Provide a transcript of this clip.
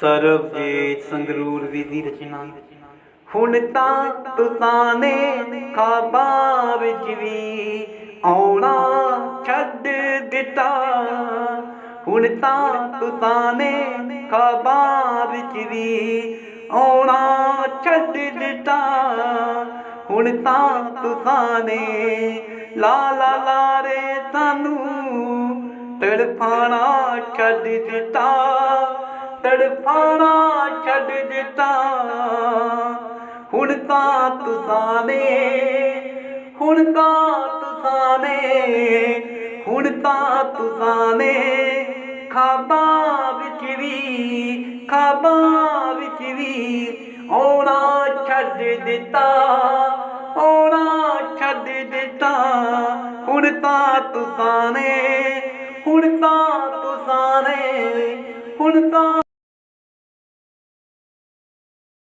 ਸਰਬਜੀਤ ਸੰਗਰੂਰ ਵੀ ਦੀ ਰਚਨਾ। ਹੁਣ ਤਾਂ ਤੁਸਾਂ ਨੇ ਖਾਬਾਂ ਵਿੱਚ ਵੀ ਆਉਣਾ ਛੱਡ ਦਿੱਤਾ। ਹੁਣ ਤਾਂ ਤੁਸਾਂ ਨੇ ਖਾਬਾਂ ਵਿੱਚ ਵੀ ਆਉਣਾ ਛੱਡ ਦਿੱਤਾ। ਹੁਣ ਤਾਂ ਤੁਸਾਂ ਨੇ ਲਾ ਲਾ ਲਾ ਰੇ ਸਾਨੂੰ ਤੜਫਾਣਾ ਛੱਡ ਦਿੱਤਾ। ਤੜਫਾਣਾ ਛੱਡ ਦਿੱਤਾ। ਹੁਣ ਤਾਂ ਤੁਸਾਂ ਨੇ ਹੁਣ ਤਾਂ ਤੁਸਾਂ ਨੇ ਹੁਣ ਤਾਂ ਤੁਸਾਂ ਨੇ ਖਾਬਾਂ ਵਿੱਚ ਵੀ, ਖਾਬਾਂ ਵਿੱਚ ਵੀ ਆਉਣਾ ਛੱਡ ਦਿੱਤਾ, ਆਉਣਾ ਛੱਡ ਦਿੱਤਾ। ਹੁਣ ਤਾਂ ਤੁਸਾਂ ਨੇ ਹੁਣ ਤਾਂ ਤੁਸਾਂ ਨੇ ਹੁਣ ਤਾਂ